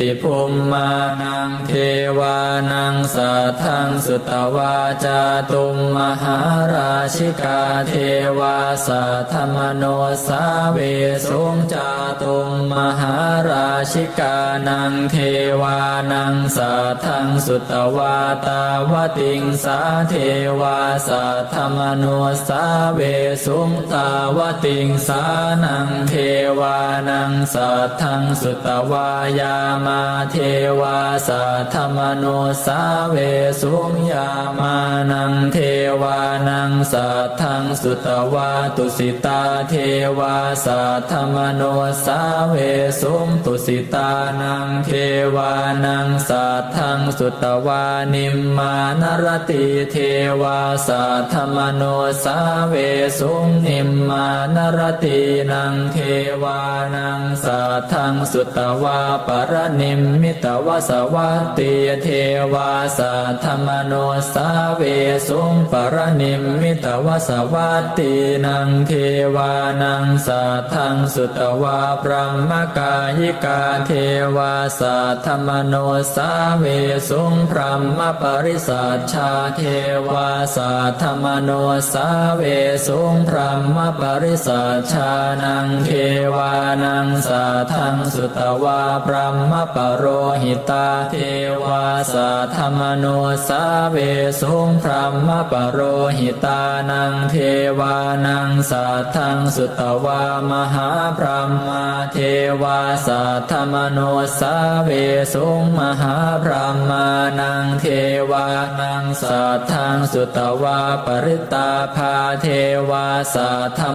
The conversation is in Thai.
ติภุมมานังเทวานังสัทธังสุตวาจาตุมมหาราชิกาเทวาสัทธมโนสาเวสุงจาตุมมหาราชิกานังเทวานังสัทธังสุตวาตาวติงสาเทวาสัทธมโนสาเวสุงตาวติงสานังเทวานังสัทธังสุตวายามาเทวาสัทธมโนสาเวสุงยามานังเทวานังสัทธังสุตวาตุสิตาเทวาสัทธมโนสาเวสุงตุสิตานังเทวานังสัทธังสุตวานิมมานรติเทวาสัทธมโนสาเวสุงนิมมานรตินังเทวานังสัทธังสุตวาปรณนิมมิตวสวัตติเทวาสัทธมโนสาเวสุงปรนิมมิตวสวัตตินังเทวานังสัทธังสุตวาพระมกายิกาเทวาสัทธมโนสาเวสุงพระมปริสัชชาเทวาสัทธมโนสาเวสุงพระมปริสัชชานังเทวา นังสัทธังสุตวาพระมปโรหิตาเทวาสัทธมโนสาเวสุงพระมปโรหิตานังเทวานังสัทธังสุตวามหาพระมาเทวาสัทธมโนสาเวสุงมหาพระมานังเทวานังสัทธังสุตวาปริตาภาเทวาสัทธ